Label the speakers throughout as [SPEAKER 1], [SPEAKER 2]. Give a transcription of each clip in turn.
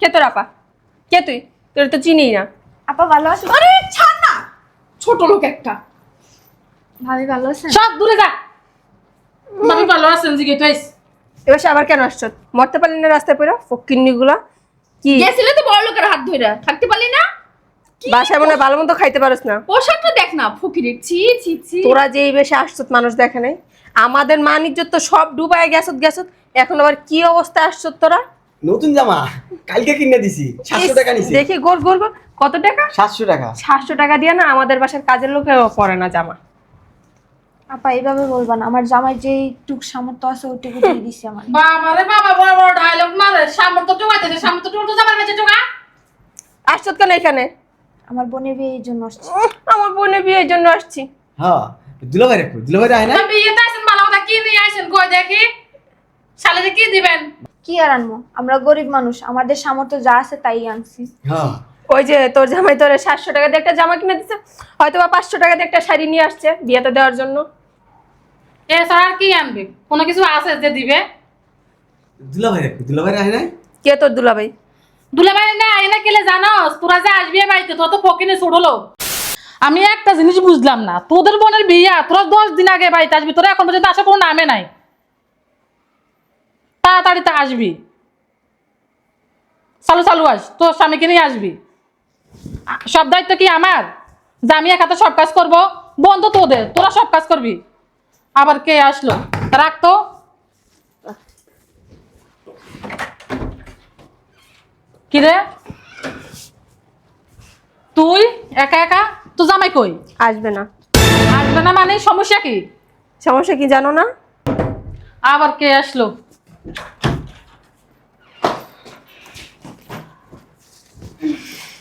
[SPEAKER 1] কে তোর আপা? কে তুই? তোর তো চিনি না।
[SPEAKER 2] আপা ভালো আছো?
[SPEAKER 3] আরে ছাড় না! ছোট লোক একটা।
[SPEAKER 2] ভাবি ভালো আছেন
[SPEAKER 4] সব দূরে যা। আমি ভালো আছেন জিগে তুই
[SPEAKER 1] এবার আবার কেন আসছ? মরতে পারলি না রাস্তায় পড়ে? ফকিন্নি গুলা কি?
[SPEAKER 3] গেছিলে তো বড় লোকের হাত ধরে থাকতে পারলি না?
[SPEAKER 1] বাসায় মনে ভালো মতো খাইতে পারস না।
[SPEAKER 3] পোশাকটা দেখ না ফকিরের। ছি ছি ছি।
[SPEAKER 1] তোরা যে এই বেশে আসছত মানুষ দেখে নাই। আমাদের মান ইজ্জত তো সব ডুবায় গেছত গেছত। এখন আবার কি অবস্থা আসছত তোরা?
[SPEAKER 5] নতুন জামা কালকে কিনে দিছি সাতশো টাকা নিছি।
[SPEAKER 1] দেখি গোল গোল গোল। কত টাকা?
[SPEAKER 5] সাতশো টাকা।
[SPEAKER 1] সাতশো টাকা দিয়ে না আমাদের বাসার কাজের লোকেও পরে না জামা।
[SPEAKER 2] আপা এইভাবে বলবা না আমার জামাই যে টুক সামর্থ্য আছে ওইটুকু দিয়ে দিছি আমার।
[SPEAKER 4] বাবা রে বাবা বড় বড় ডায়লগ মারে। সামর্থ্য টোকাইতেছে সামর্থ্য টোটো যাবার বেঁচে টোকা
[SPEAKER 1] আসছত কেন এখানে?
[SPEAKER 2] আমার বোনের বিয়ে এই জন্য আসছে।
[SPEAKER 1] আমার বোনের বিয়ের জন্য আসছি।
[SPEAKER 5] হ্যাঁ দুলাভাই রাখো দুলাভাই আয় না।
[SPEAKER 4] না বিয়েতে আছেন ভালো কথা। কি নিয়ে আসেন কই দেখি। শালিরে কি দিবেন?
[SPEAKER 2] কি আর আনব আমরা গরিব মানুষ আমাদের সামর্থ্য যা আছে তাই আনছি।
[SPEAKER 5] হ্যাঁ।
[SPEAKER 1] ওই যে তোর জামাই তোর সাতশো টাকা দিয়ে একটা জামা কিনে দিচ্ছে হয়তো বা পাঁচশো টাকা দিয়ে একটা শাড়ি নিয়ে আসছে বিয়েতে দেওয়ার জন্য।
[SPEAKER 4] এছাড়া আর কি আনবে? কোনো কিছু আছে যে দিবে?
[SPEAKER 5] দুলাভাই দুলাভাই আয় না
[SPEAKER 1] কে তোর দুলাভাই?
[SPEAKER 4] দুলে ভাই না কেলে জানোস? তোরা যে আসবি বাড়িতে তোর তো ফকিনে ছড়লো আমি একটা জিনিস বুঝলাম না তোদের বোনের বিয়া তোরা দশ দিন আগে বাড়িতে আসবি তোরা এখন পর্যন্ত আসার কোনো নামে নাই। তাড়াতাড়ি তা আসবি। চালু চালু আস। তোর স্বামীকে নিয়ে আসবি। সব দায়িত্ব কি আমার? যে আমি এক হাতে সব কাজ করব বোন তো তোদের তোরা সব কাজ করবি। আবার কে আসলো? রাখতো কিরে তুই একা একা? তো জামাই কই?
[SPEAKER 1] আসবে না।
[SPEAKER 4] আসবে না মানে? সমস্যা কি?
[SPEAKER 1] সমস্যা কি জানো না?
[SPEAKER 4] আবার কে আসলো?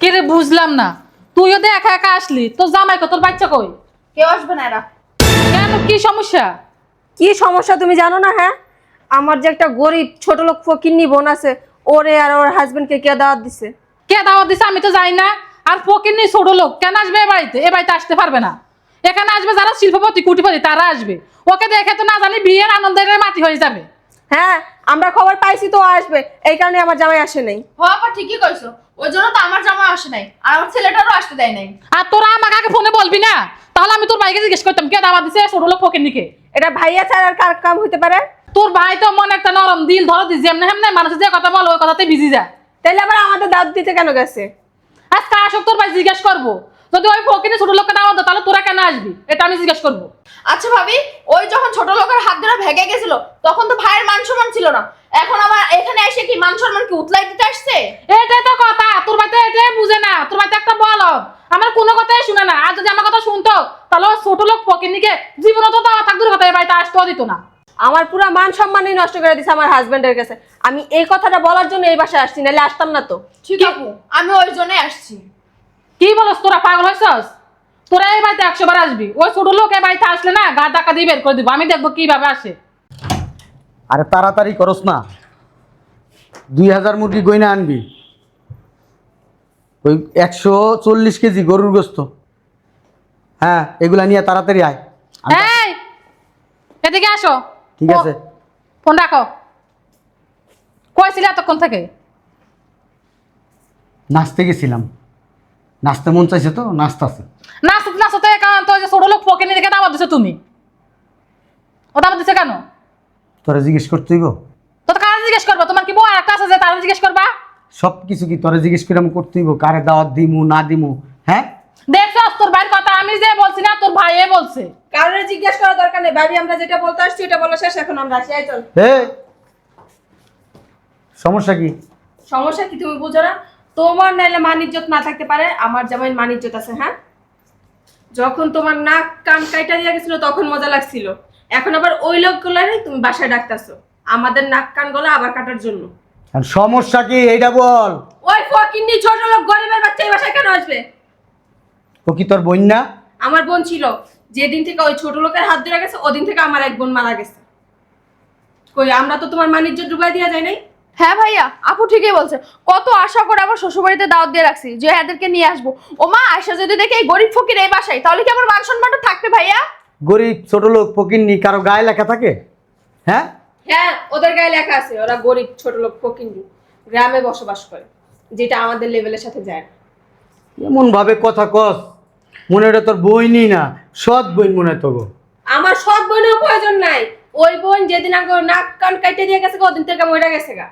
[SPEAKER 4] কিরে বুঝলাম না? তুইও তো একা একা আসলি। তোর জামাই কই? তোর বাচ্চা কই?
[SPEAKER 3] কেউ আসবে না এরা।
[SPEAKER 4] কেন? কি সমস্যা?
[SPEAKER 1] কি সমস্যা তুমি জানো না হ্যাঁ? আমার যে একটা গরিব ছোট লোক ফকিন্নি বোন আছে ওরে আর ওর হাজবেন্ডকে কে কে দাওয়াত দিছে?
[SPEAKER 4] কে দাওয়াত দিছে আমি তো যাই না। আর ফকির নেই ছোট লোক কেন আসবে এ বাড়িতে? এ বাড়িতে আসতে পারবে না। এখানে আসবে যারা শিল্পপতি কুটিপতি তারা আসবে। ওকে দেখে তো না জানি বিয়ের আনন্দের মাটি হয়ে যাবে।
[SPEAKER 1] হ্যাঁ আমরা খবর পাইছি তো আসবে। এই কারণে আমার জামাই আসে নাই।
[SPEAKER 3] হ আপা ঠিকই কইছো। ওই জন্য তো আমার জামা আসে নাই। আর আমার ছেলেটারও আসতে দেয় নাই।
[SPEAKER 4] আর তোরা আমাকে আগে ফোনে বলবি না? তাহলে আমি তোর ভাইকে জিজ্ঞেস করতাম কে দাওয়াত দিছে? ছোট লোক ফকির নিকে?
[SPEAKER 1] এটা ভাইয়া ছাড়া আর কার কাম হইতে পারে?
[SPEAKER 4] তোর ভাই তো মনে একটা নরম দিল ধরো দিস যেমনি হেমনে মানুষ যে কথা বলো ওই কথাতে বিজি যায়।
[SPEAKER 1] তাইলে আবার আমাদের দাওয়াত দিতে কেন গেছে?
[SPEAKER 4] আজকে আসক তোর ভাই জিজ্ঞেস করব। যদি ওই ফকিরে ছোট লোককে দাওয়াত দেয় তাহলে তোরা কেন আসবি? এটা আমি জিজ্ঞেস করব।
[SPEAKER 3] আচ্ছা ভাবি ওই যখন ছোট লোকের হাত ধরে ভেগে গেছিল তখন তো ভাইয়ের মান সম্মান ছিল না। এখন আবার এখানে এসে কি মান সম্মান কি উতলাই দিতে আসছে?
[SPEAKER 4] এটাই তো কথা তোর ভাই তো এটাই বুঝে না তোর ভাই একটা বল আমার কোনো কথাই শুনে না আর যদি আমার কথা শুনতো তাহলে ছোট লোক ফকিরনিকে জীবনে তো দাওয়া থাক দূর কথা এই বাড়িতে আসতেও দিত না।
[SPEAKER 1] আমার পুরো মান সম্মানই নষ্ট করে দিছে আমার হাজবেন্ডের কাছে। আমি এই কথাটা বলার জন্য এই বাসায় আসছি নাহলে আসতাম না তো।
[SPEAKER 3] ঠিক আপু আমি ওই জন্যই আসছি।
[SPEAKER 4] কি বলস তোরা পাগল হয়েছস তোরা এই বাড়িতে একশো বার আসবি। ওই ছোট লোক এই বাড়িতে আসলে না গা টাকা দিয়ে বের করে দিব। আমি দেখব কীভাবে আসে।
[SPEAKER 6] আরে তাড়াতাড়ি করস না। দুই হাজার মুরগি গয়না আনবি। ওই একশো চল্লিশ কেজি গরুর গোস্ত। হ্যাঁ এগুলা নিয়ে তাড়াতাড়ি আয়।
[SPEAKER 4] এই এদিকে আসো।
[SPEAKER 6] ঠিক আছে।
[SPEAKER 4] ফোন রাখো। কইছিলে এতক্ষণ থেকে?
[SPEAKER 6] নাচতে গেছিলাম। নাচতে মন চাইছে তো নাচতাছে
[SPEAKER 4] নাচতে নাচতে কারণ তো ওই যে ছোট লোক ফকিনি দেখে দাওয়াত দিছো তুমি। ও দাওয়াত দিছে কেন?
[SPEAKER 6] তোরা জিজ্ঞেস করতেই গো
[SPEAKER 4] তো কারা জিজ্ঞেস করবা? তোমার কি বউ আর একটা আছে যে তারা জিজ্ঞেস করবা?
[SPEAKER 6] সব কিছু কি তোরা জিজ্ঞেস করে আমি করতেই গো কারে দাওয়াত দিমু না দিমু? হ্যাঁ?
[SPEAKER 4] দেখছ তোর ভাইয়ের কথা আমি যে বলছি না তোর ভাইয়ে বলছে।
[SPEAKER 1] কারণে জিজ্ঞেস করা দরকার নেই। ভাবি আমরা যেটা বলতে আসছি ওটা বলা শেষ। এখন আমরা আসি। আয় চল।
[SPEAKER 6] হে সমস্যা কি?
[SPEAKER 1] সমস্যা কি তুমি বুঝো না? তোমার নাইলে মান ইজ্জত না থাকতে পারে আমার জামাই মান ইজ্জত আছে হ্যাঁ? যখন তোমার নাক কান কাইটা দিয়ে গেছিল তখন মজা লাগছিল। এখন আবার ওই লোকগুলারই তুমি বাসায় ডাকতাছো। আমাদের নাক কান গলা আবার কাটার জন্য।
[SPEAKER 6] আর সমস্যা কি? এইটা বল।
[SPEAKER 1] ওই ফকিন্নি ছোট লোক গরিবের বাচ্চা এই বাসায় কেন আসবে?
[SPEAKER 6] ও কি তোর বোন না?
[SPEAKER 1] আমার বোন ছিল। যেদিন থেকে ওই ছোট লোকের হাত ধরে গেছে ওদিন থেকে আমার এক বোন মারা গেছে। কই আমরা তো তোমার মান ইজ্জত ডুবাই দিয়া যায় নাই?
[SPEAKER 3] হ্যাঁ ভাইয়া আপু ঠিকই বলছে। কত আশা করে আমার শ্বশুরবাড়িতে দাওয়াত দিয়ে রাখছি যে এদেরকে নিয়ে আসব। ও মা আয়সা যদি দেখে এই গরিব ফকির এই বাসায় তাহলে কি আমার মান সম্মানটা থাকবে ভাইয়া?
[SPEAKER 6] গরিব ছোট লোক ফকিন্নি কারও গায়ে লেখা থাকে? হ্যাঁ?
[SPEAKER 1] হ্যাঁ ওদের গায়ে লেখা আছে ওরা গরিব ছোট লোক ফকিন্নি গ্রামে বসবাস করে যেটা আমাদের লেভেলের সাথে যায়।
[SPEAKER 6] এমন ভাবে কথা কস মনে হয় এটা তোর বই নি না সৎ বই মনে হয় তোগো
[SPEAKER 1] আমার সৎ বোনের প্রয়োজন নাই ওই বোন যেদিন আগে নাক কান কাটে দিয়ে গেছে গা, ওদিন থেকে মরে গেছে গা।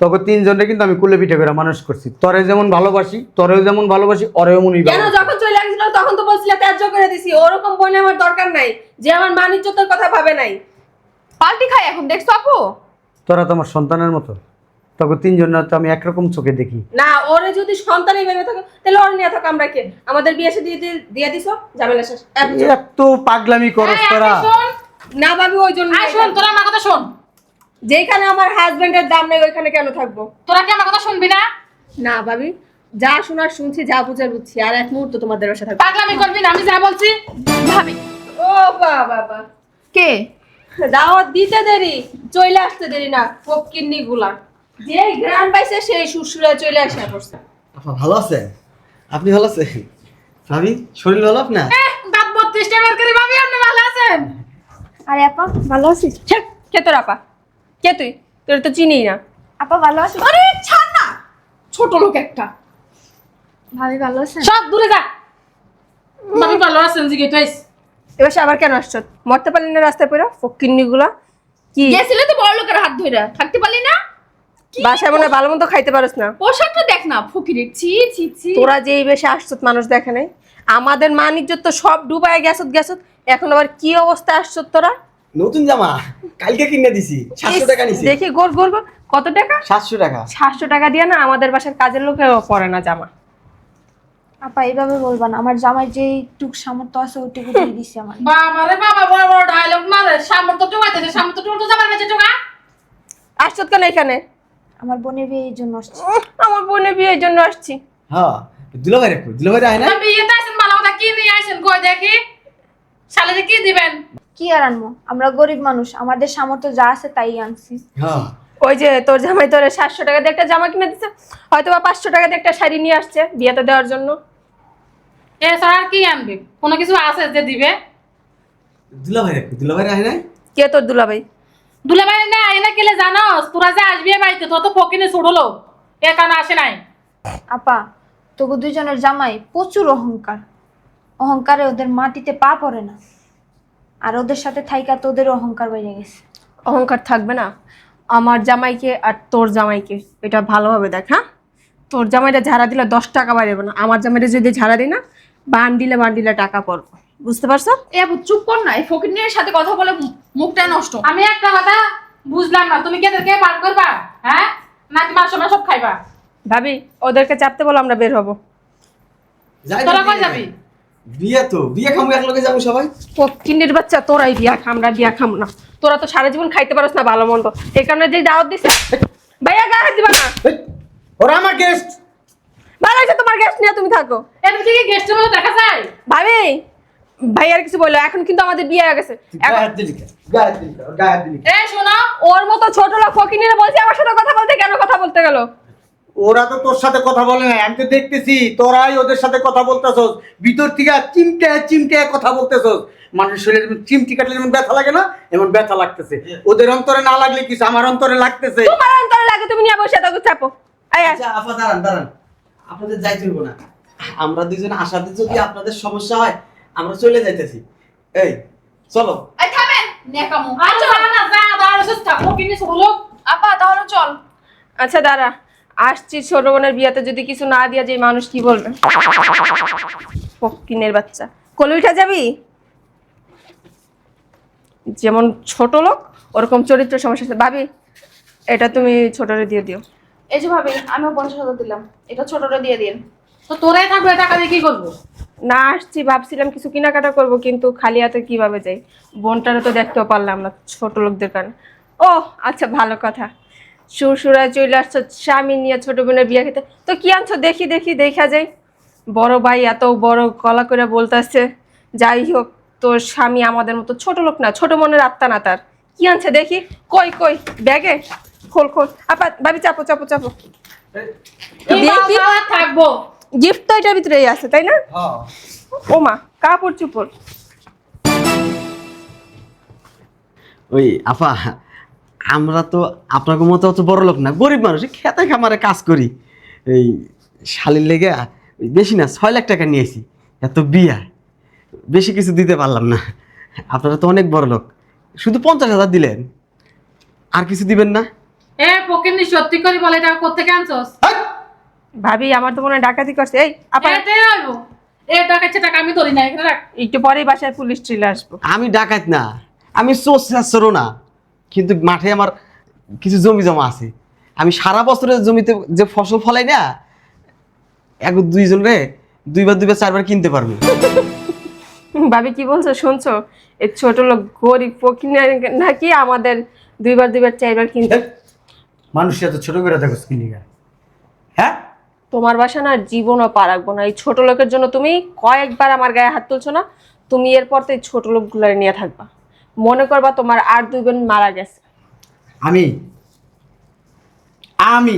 [SPEAKER 6] তোকে তিনজনকে কিন্তু আমি কুলে পিঠে করে মানুষ করছি। তরে যেমন ভালোবাসি তোরেও যেমন ভালোবাসি ওরেও মনই
[SPEAKER 1] কেন যখন চলে আসছিল তখন তো বলছিলে ত্যায্য করে দিছি ওরকম বোন আমার দরকার নাই যে আমার মানিজ্যতার কথা ভাবে নাই।
[SPEAKER 3] পাল্টি খাই এখন দেখছ আপু?
[SPEAKER 6] তোরা তো আমার সন্তানের মতো। তোকে তিনজন না তো আমি একরকম চোখে দেখি।
[SPEAKER 1] না ওরে যদি সন্তানই ভেবে থাকো তাহলে ওর নিয়ে থাকো আমরা কে? আমাদের বিয়ে এসে দিয়ে দিয়ে- দিছো? ঝামেলা শেষ। এত
[SPEAKER 6] পাগলামি করস
[SPEAKER 4] এই,
[SPEAKER 6] তোরা।
[SPEAKER 1] না ভাবি ওই জন্য
[SPEAKER 4] আয় শোন তোরা আমার কথা শোন।
[SPEAKER 1] যেখানে আমার হাজবেন্ডের দাম নেই ওইখানে কেন থাকব?
[SPEAKER 4] তোরা কি আমার কথা শুনবি না?
[SPEAKER 1] না ভাবি যা শোনার শুনছি যা বুঝার বুঝছি আর এক মুহূর্ত তোমাদের বাসা থাকব।
[SPEAKER 4] পাগলামি করবি না আমি যা বলছি
[SPEAKER 3] ভাবি।
[SPEAKER 1] ও বাবা বাবা।
[SPEAKER 3] কে?
[SPEAKER 1] দাওয়াত দিতে দেরি চলে আসতে দেরি না ফকিন্নি গুলা। যে গ্রাম পাইছে সেই শ্বশুরা চলে আসা পড়ছে
[SPEAKER 5] আপা ভালো আছেন? আপনি ভালো আছেন? ভাবি শরীর ভালো আপনার?
[SPEAKER 4] দাঁত বত্রিশটা বের করে ভাবি আপনি ভালো আছেন?
[SPEAKER 2] আরে আপা ভালো আছিস
[SPEAKER 1] ছ্যাঃ, কে তোর আপা। কে তুই? তোর তো চিনি না।
[SPEAKER 2] আপা ভালো আছিস
[SPEAKER 3] আরে ছাড় না! ছোট লোক একটা।
[SPEAKER 2] ভাবি ভালো আছেন?
[SPEAKER 4] সব দূরে যা। ভাবি ভালো আছেন জিগে তুই
[SPEAKER 1] এবার সে আবার কেন আসছো? মরতে পারলি না রাস্তায় পড়া ফকিন্নি গুলা কি?
[SPEAKER 3] গেছিলে তো বড় লোকের হাত ধরে থাকতে পারলি না?
[SPEAKER 1] বাসায় মনে হয় ভালো মতো খাইতে পারস না।
[SPEAKER 3] পোশাকটা দেখ না ফকিরের। ছি ছি ছি।
[SPEAKER 1] তোরা যে এই বেশে আসছত মানুষ দেখে নাই। আমাদের মানিজ্য তো সব ডুবায় গেছত গেছত। এখন আবার কি অবস্থায় আসছত তোরা?
[SPEAKER 5] নতুন জামা কালকে কিনে দিছি সাতশো টাকা নিছি।
[SPEAKER 1] দেখি গোর গোর গোর কত টাকা?
[SPEAKER 5] সাতশো টাকা।
[SPEAKER 1] সাতশো টাকা দিয়ে না আমাদের বাসার কাজের লোকেও পরে না জামা।
[SPEAKER 2] আপা এইভাবে বলবা না। আমার জামাই যে টুক সামর্থ্য আছে ওইটুকু দিয়ে দিছি আমার।
[SPEAKER 4] বাবা রে বাবা বড় বড় ডায়লগ মারে। সামর্থ্য টোকাইতেছে সামর্থ্য টোটো যাবার বেঁচে টোকা
[SPEAKER 1] আসছত কেন এখানে?
[SPEAKER 2] আমার বোনের বিয়ে এই জন্য আসছে।
[SPEAKER 1] আমার বোনের বিয়ের জন্য আসছি।
[SPEAKER 5] হ্যাঁ দুলাভাই রাখো দুলাভাই আয় না
[SPEAKER 4] বিয়েতে আসেন ভালো কথা। কি নিয়ে আসেন? কই দেখি। শালেরে কি দিবেন?
[SPEAKER 2] কি আর আনব আমরা গরিব মানুষ আমাদের সামর্থ্য যা আছে তাই আনছি।
[SPEAKER 5] হ্যাঁ।
[SPEAKER 1] ওই যে তোর জামাই তোরে সাতশো টাকা দিয়ে একটা জামা কিনে দিচ্ছে হয়তো বা পাঁচশো টাকা দিয়ে একটা শাড়ি নিয়ে আসছে বিয়েতে দেওয়ার জন্য।
[SPEAKER 4] এছাড়া কি আনবে? কোনো কিছু আছে যে দিবে?
[SPEAKER 5] দুলাভাই দুলাভাই আয় না
[SPEAKER 1] কে তোর দুলাভাই?
[SPEAKER 4] দুলাভাই না আইনা কেলে জানোস? তোরা যে আসবি বাড়িতে তো তো ফকিনে ছুড়লো এ কারণে আসে নাই।
[SPEAKER 2] আপা তোকে দুজনের জামাই প্রচুর অহংকার। অহংকারে ওদের মাটিতে পা পড়ে না। আর ওদের সাথে থাইকা তোদের অহংকার বেড়ে গেছে।
[SPEAKER 1] অহংকার থাকবে না। আমার জামাইকে আর তোর জামাইকে এটা ভালোভাবে দেখ হ্যাঁ? তোর জামাইটা ঝাড়া দিলে দশ টাকা বাড়বে না। আমার জামাইটা যদি ঝাড়া দিই না বান্ডিলে বান্ডিলে টাকা পড়ব। বুঝতে পারছ?
[SPEAKER 3] এ আপু চুপ কর না। এই ফকিরের সাথে কথা বলে মুখটা নষ্ট।
[SPEAKER 4] আমি একটা কথা বুঝলাম না। তুমি কে কে বার করবা? হ্যাঁ? নাকি মাংস মাংস সব খাইবা?
[SPEAKER 1] ভাবি ওদেরকে চাপতে বলো আমরা বের হব।
[SPEAKER 4] তোরা কই যাবি?
[SPEAKER 5] বিয়ে তো বিয়ে খামু এক লগে যাব সবাই।
[SPEAKER 1] বাচ্চা তোরাই বিয়া বিয়া খাম না। তোরা তো সারা জীবন খাইতে পারস না ভালো মন্দ। এই কারণে যে দাওয়াত দিছে ভাইয়া গা হাত দিবা না।
[SPEAKER 6] ওরা আমার গেস্ট
[SPEAKER 1] ভালো হয়েছে তোমার গ্যাস নিয়ে তুমি থাকো।
[SPEAKER 4] এর থেকে গেস্টের মতো দেখা যায়?
[SPEAKER 1] ভাবি ভাইয়ার কিছু বলল এখন কিন্তু আমাদের বিয়ে হয়ে গেছে।
[SPEAKER 5] গায়ে
[SPEAKER 1] এখন
[SPEAKER 5] হাত দিলি কেন? গায়ে হাত দিলি কেন? ওর গায়ে হাত দিলি কেন?
[SPEAKER 4] এ শোনো।
[SPEAKER 1] ওর মতো ছোট লোক ফকিনিরা বলছে আমার সাথে কথা বলতে কেন কথা বলতে গেল?
[SPEAKER 6] ওরা তো তোর সাথে কথা বলে না আমি তো দেখতেছি তোরাই ওদের সাথে কথা বলতেছস ভিতর থেকে চিমটে চিমটে কথা বলতেছস। মানুষের শরীরে যেমন চিমটি কাটলে যেমন ব্যথা লাগে না এমন ব্যথা লাগতেছে। ওদের অন্তরে না লাগলে কিছু আমার অন্তরে লাগতেছে।
[SPEAKER 1] তোমার অন্তরে লাগে তুমি নিয়ে বসে থাকো চাপো।
[SPEAKER 5] আচ্ছা আপা দাঁড়ান দাঁড়ান। আপনাদের যাইতে হইব না। আমরা দুজন আসাতে যদি আপনাদের সমস্যা হয় আমরা চলে যাইতেছি। এই চলো।
[SPEAKER 3] এই থামেন। নেকামু।
[SPEAKER 4] আচ্ছা না না যা ফকিনে ছুড়লো
[SPEAKER 3] আপা তাহলে চল।
[SPEAKER 1] আচ্ছা দাঁড়া। আসছি ছোট বোনের বিয়াতে যদি কিছু না দিয়া যে মানুষ কি বলবে? ফকিনের বাচ্চা। কলে উঠা যাবি? যেমন ছোট লোক ওরকম চরিত্র সমস্যা আছে। ভাবি এটা তুমি ছোটরে দিয়ে দিও।
[SPEAKER 3] এই যে ভাবি আমিও পঞ্চাশ হাজার দিলাম। এটা ছোটরে দিয়ে দিন।
[SPEAKER 4] তো তোরাই থাকবে টাকা দিয়ে কি করব?
[SPEAKER 1] না আসছি ভাবছিলাম কিছু কেনাকাটা করব কিন্তু খালি হাতে কীভাবে যাই? বোনটারে তো দেখতেও পারলাম না ছোট লোকদের কারণে। ও আচ্ছা ভালো কথা। শ্বশুরায় চলে আসছো স্বামী নিয়ে ছোট বোনের বিয়ে খেতে। তো কি আনছো? দেখি দেখি দেখা যাই। বড় ভাই এত বড় কলা করে বলতেছে যাই হোক তোর স্বামী আমাদের মতো ছোট লোক না ছোট মনের আত্মা না তার। কি আনছে দেখি? কই কই ব্যাগে? খোল খোল। আপা ভাবি চাপো চাপো চাপো।
[SPEAKER 4] থাকব।
[SPEAKER 1] গিফট তো এটার ভিতরেই আছে তাই না?
[SPEAKER 5] হ্যাঁ।
[SPEAKER 1] ও মা কাপড় চুপড়।
[SPEAKER 5] ওই আপা আমরা তো আপনার মতো অত বড় লোক না গরিব মানুষ এই খেতে খামারে কাজ করি। এই শালির লেগে বেশি না ছয় লাখ টাকা নিয়েছি এত বিয়া বেশি কিছু দিতে পারলাম না। আপনারা তো অনেক বড় লোক শুধু পঞ্চাশ হাজার দিলেন আর কিছু দিবেন না?
[SPEAKER 4] এ ফকিন্নি সত্যি করে বলে এটা কোথেকে আনছস?
[SPEAKER 1] ভাবি আমার তো মনে হয় ডাকাতি করছে। এই আপা
[SPEAKER 4] হইব। এ টাকা টাকা আমি ধরি না এখানে রাখ।
[SPEAKER 1] একটু পরেই বাসায় পুলিশ চলে আসব।
[SPEAKER 5] আমি ডাকাত না আমি চোরও না। কিন্তু মাঠে আমার কিছু জমি জমা আছে। আমি সারা বছরের জমিতে যে ফসল ফলাই না এক দুইজন রে দুইবার দুইবার চারবার কিনতে পারব।
[SPEAKER 1] ভাবি কি বলছো? শুনছো? এই ছোট লোক গরিব ফকির নাকি আমাদের দুইবার দুইবার চারবার কিনতে
[SPEAKER 6] মানুষ এত ছোট করে দেখো স্কিনিকা হ্যাঁ?
[SPEAKER 1] তোমার বাসা না জীবনও পা রাখব না। এই ছোট লোকের জন্য তুমি কয়েকবার আমার গায়ে হাত তুলছো না তুমি এরপর তো এই ছোট লোকগুলো নিয়ে থাকবা। মনে করবা তোমার আর দুই মারা গেছে।
[SPEAKER 6] আমি? আমি?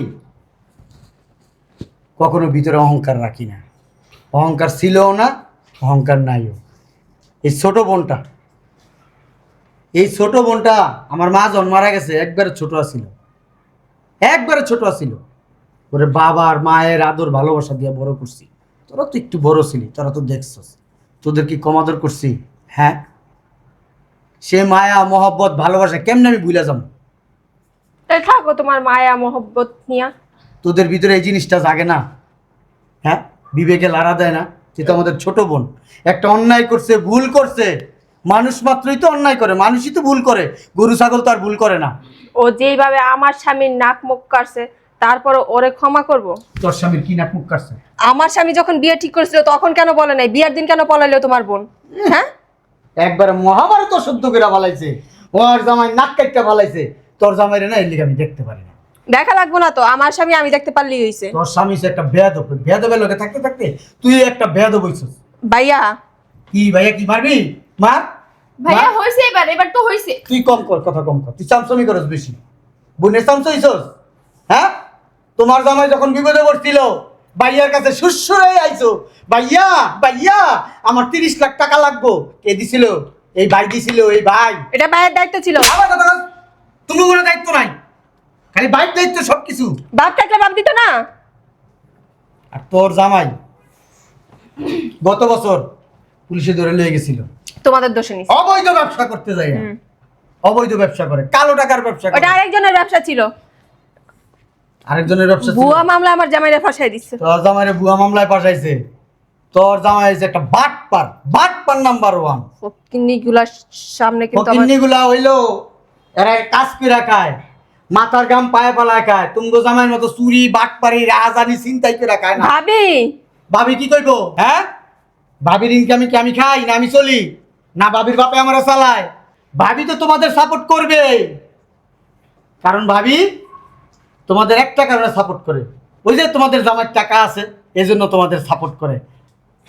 [SPEAKER 6] কখনো ভিতরে অহংকার রাখি না। অহংকার ছিলও না, অহংকার নাইও। এই ছোট বোনটা, এই ছোট বোনটা আমার মা জন মারা গেছে, একবারে ছোট আছিল। একবারে ছোট আছিল। ওরে বাবার মায়ের আদর ভালোবাসা দিয়ে বড় করছি। তোরা তো একটু বড় ছিলি, তোরা তো দেখছস। তোদের কি কমাদর করছি? হ্যাঁ? সে মায়া মহব্বত ভালোবাসা কেমনে আমি ভুলে যাব?
[SPEAKER 1] তাই থাকো তোমার মায়া মহব্বত নিয়া।
[SPEAKER 6] তোদের ভিতরে এই জিনিসটা জাগে না। হ্যাঁ? বিবেকে লাড়া দেয় না। সে তো আমাদের ছোট বোন। একটা অন্যায় করছে ভুল করছে। মানুষ মাত্রই তো অন্যায় করে মানুষই তো ভুল করে। গরু ছাগল তো আর ভুল করে না।
[SPEAKER 1] ও যেইভাবে আমার স্বামীর নাক মুখ কাটছে তারপর ওরে ক্ষমা করব?
[SPEAKER 6] তোর স্বামীর কি নাক মুখ কাটছে?
[SPEAKER 1] আমার স্বামী যখন বিয়ে ঠিক করেছিল তখন কেন বলে নাই? বিয়ের দিন কেন পলাইলো তোমার বোন? হ্যাঁ?
[SPEAKER 6] একবারে মহাভারত শুদ্ধ করে ভালাইছে ওর জামাই নাক কাটতে ভালাইছে তোর জামাইরে না এর লিগে আমি দেখতে পারি না।
[SPEAKER 1] দেখা লাগবো না তো আমার স্বামী আমি দেখতে পারলেই হয়েছে
[SPEAKER 6] তোর স্বামী সে একটা বেয়াদব। বেয়াদবের লোকে থাকতে থাকতে তুই একটা বেয়াদব হইছিস।
[SPEAKER 1] ভাইয়া।
[SPEAKER 6] কি ভাইয়া কি মারবি? মার।
[SPEAKER 3] ভাইয়া। হয়েছে এবার এবার তো হয়েছে
[SPEAKER 6] তুই কম কর কথা কম কর। তুই চামচমি করস বেশি। বোনের চামচইছস হ্যাঁ? তোমার জামাই যখন বিপদে পড়ছিল ভাইয়ার কাছে সুসুরে আইছো। ভাইয়া ভাইয়া আমার তিরিশ লাখ টাকা লাগবো। কে দিছিল? এই ভাই দিছিল এই ভাই।
[SPEAKER 1] এটা ভাইয়ের দায়িত্ব ছিল।
[SPEAKER 6] আমার কথা তুমি কোনো দায়িত্ব নাই। খালি বাইক দায়িত্ব সব কিছু
[SPEAKER 1] বাপ থাকলে বাপ দিত না।
[SPEAKER 6] আর তোর জামাই গত বছর পুলিশে ধরে লয়ে গেছিল।
[SPEAKER 1] তোমাদের দোষে নিস
[SPEAKER 6] অবৈধ ব্যবসা করতে যায়। অবৈধ ব্যবসা করে কালো টাকার ব্যবসা করে।
[SPEAKER 1] ওটা আরেকজনের ব্যবসা ছিল।
[SPEAKER 6] আরেকজনের ব্যবসা।
[SPEAKER 1] ভুয়া মামলা আমার জামাইরা ফাঁসাই দিচ্ছে
[SPEAKER 6] তোর জামাইরে বুয়া মামলায় পাঠাইছে তোর জামাই হয়েছে একটা বাটপার। বাটপার নাম্বার ওয়ান।
[SPEAKER 1] কিন্নিগুলার সামনে কিন্তু
[SPEAKER 6] হইল এরা কাজ করে খায় মাথার গাম পায়ে পালায় খায় তুমি জামাইয়ের মতো চুরি বাটপারি রাজানি চিন্তাই করে খায় না।
[SPEAKER 1] ভাবি!
[SPEAKER 6] ভাবি কি কইবো? হ্যাঁ? ভাবির ইনকামে কি আমি খাই না আমি চলি? না ভাবির বাপে আমরা চালায়? ভাবি তো তোমাদের সাপোর্ট করবে কারণ ভাবি তোমাদের একটা কারণে সাপোর্ট করে। ওই যে তোমাদের জামাইয়ের টাকা আছে এই জন্য তোমাদের সাপোর্ট করে।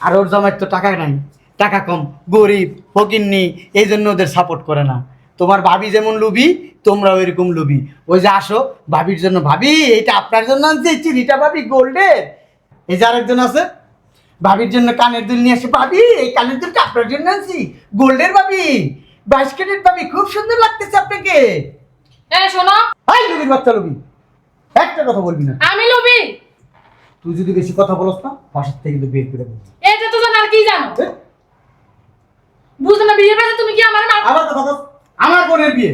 [SPEAKER 6] আর ওর জামাইয়ের তো টাকা নাই। টাকা কম। গরিব ফকিন্নি এই জন্য ওদের সাপোর্ট করে না। তোমার ভাবি যেমন লুবি তোমরাও এরকম লুবি। ওই যে আসো ভাবির জন্য ভাবি এইটা আপনার জন্য আনছি চিনিটা ভাবি গোল্ডের। এই যে আরেকজন আছে ভাবির জন্য কানের দুল নিয়ে আসে ভাবি এই কানের দুলটা আপনার জন্য আনছি গোল্ডের ভাবি। বাইশ ক্যারেট ভাবি খুব সুন্দর লাগতেছে আপনাকে।
[SPEAKER 4] শোনো।
[SPEAKER 6] হাই লুবির বাচ্চা লুবি। একটা কথা বলবি না।
[SPEAKER 4] আমি লবি
[SPEAKER 6] তুই যদি বেশি কথা বলস না বাসার থেকে কিন্তু বের করে দেবো।
[SPEAKER 4] এটা তো জানো আর কি জানো? বুঝলে না বিয়ে বাড়িতে তুমি কি আমার মা
[SPEAKER 6] আমার কথা বল। আমার বোনের বিয়ে।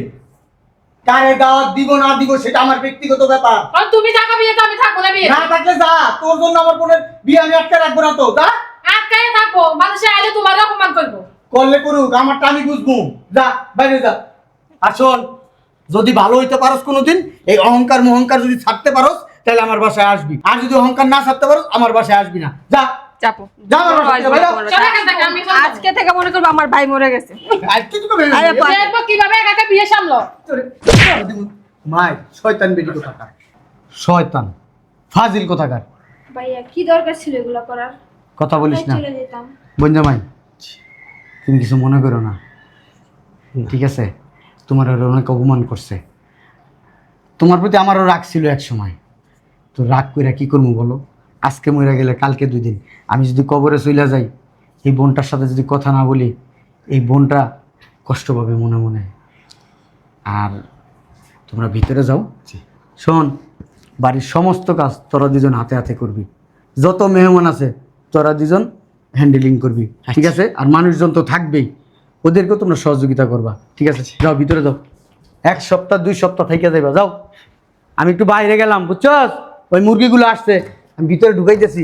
[SPEAKER 6] কারে দাওয়াত দিব না দিব সেটা আমার ব্যক্তিগত ব্যাপার।
[SPEAKER 4] আর তুমি থাকা বিয়ে তো আমি থাকব না বিয়ে।
[SPEAKER 6] না থাকলে যা তোর জন্য আমার বোনের বিয়ে আমি আটকে রাখব না তো যা।
[SPEAKER 4] আটকায় থাকব মানুষে আইলে তোমার অপমান করব।
[SPEAKER 6] করলে করুক আমারটা আমি বুঝব। যা বাইরে যা। শোন যদি ভালো হইতে পারস কোনোদিন এই অহংকার মহংকার যদি ছাড়তে পারস তাহলে আমার বাসায় আসবি। আর যদি অহংকার না ছাড়তে পারস আমার বাসায় আসবি না। যা।
[SPEAKER 1] চাপো। আজকে থেকে মনে করব আমার ভাই মরে গেছে।
[SPEAKER 4] কীভাবে একা একা বিয়ে সামলো।
[SPEAKER 6] মাই শয়তান বেটি কোথাকার? শয়তান। ফাজিল কোথাকার?
[SPEAKER 2] ভাইয়া কি দরকার ছিল এগুলো করার?
[SPEAKER 6] কথা বলিস না। বঞ্জামাই তুমি কিছু মনে করো না। ঠিক আছে? তোমার ওরা অনেক অপমান করছে। তোমার প্রতি আমারও রাগ ছিল এক সময়। তো রাগ কইরা কি করব বলো? আজকে মরে গেলে কালকে দুই দিন। আমি যদি কবরে চইলা যাই এই বোনটার সাথে যদি কথা না বলি এই বোনটা কষ্ট পাবে মনে মনে। আর তোমরা ভিতরে যাও। শোন বাড়ির সমস্ত কাজ তোরা দুজন হাতে হাতে করবি। যত মেহমান আছে তোরা দুজন হ্যান্ডেলিং করবি। ঠিক আছে? আর মানুষজন তো থাকবেই। ওদেরকেও তোমরা সহযোগিতা করবা। ঠিক আছে? যাও, ভিতরে যাও। এক সপ্তাহ, দুই সপ্তাহ থেকে যাইবা। যাও। আমি একটু বাইরে গেলাম, বুঝছস? ওই মুরগিগুলো আসছে। আমি ভিতরে ঢুকাইতেছি।